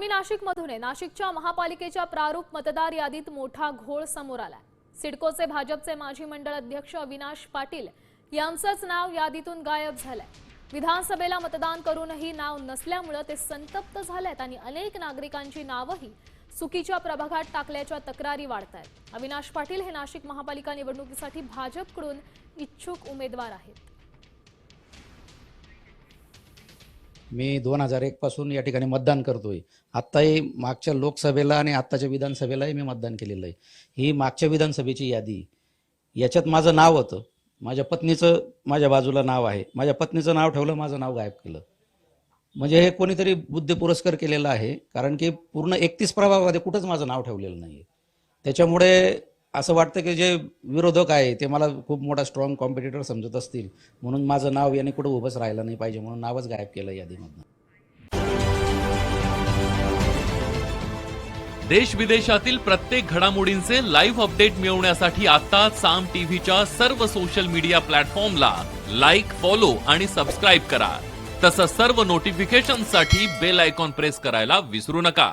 बातमी नाशिकमधून आहे. नाशिकच्या महापालिकेच्या प्रारूप मतदार यादीत मोठा घोळ समोर आलाय. सिडकोचे भाजपचे माजी मंडळ अध्यक्ष अविनाश पाटील यांचंच नाव यादीतून गायब झालंय. विधानसभेला मतदान करूनही नाव नसल्यामुळं ते संतप्त झालेत आणि अनेक नागरिकांची नावंही चुकीच्या प्रभागात टाकल्याच्या तक्रारी वाढत आहेत अविनाश पाटील हे नाशिक महापालिका निवडणुकीसाठी भाजपकडून इच्छुक उमेदवार आहेत. मी दोन हजार एक पासून या ठिकाणी मतदान करतोय. आत्ताही मागच्या लोकसभेला आणि आत्ताच्या विधानसभेलाही मी मतदान केलेलं आहे. ही मागच्या विधानसभेची यादी याच्यात माझं नाव होतं. माझ्या पत्नीचं माझ्या बाजूला नाव आहे. माझ्या पत्नीचं नाव ठेवलं माझं नाव गायब केलं. म्हणजे हे कोणीतरी बुद्ध पुरस्कार केलेला आहे कारण की पूर्ण एकतीस प्रभागामध्ये कुठंच माझं नाव ठेवलेलं नाही त्याच्यामुळे असं वाटतं की जे विरोधक आहे ते मला खूप मोठा स्ट्रॉंग कॉम्पिटिटर समजत असतील. म्हणून माझं नाव याने कुठं उभंच राहिलं नाही पाहिजे म्हणून नावच गायब केलं यादीमधनं देश विदेशातील प्रत्येक घडामोडींचे लाईव्ह अपडेट मिळवण्यासाठी आता साम टीव्हीच्या सर्व सोशल मीडिया प्लॅटफॉर्मला लाईक फॉलो आणि सबस्क्राईब करा. तसंच सर्व नोटिफिकेशनसाठी बेल आयकॉन प्रेस करायला विसरू नका.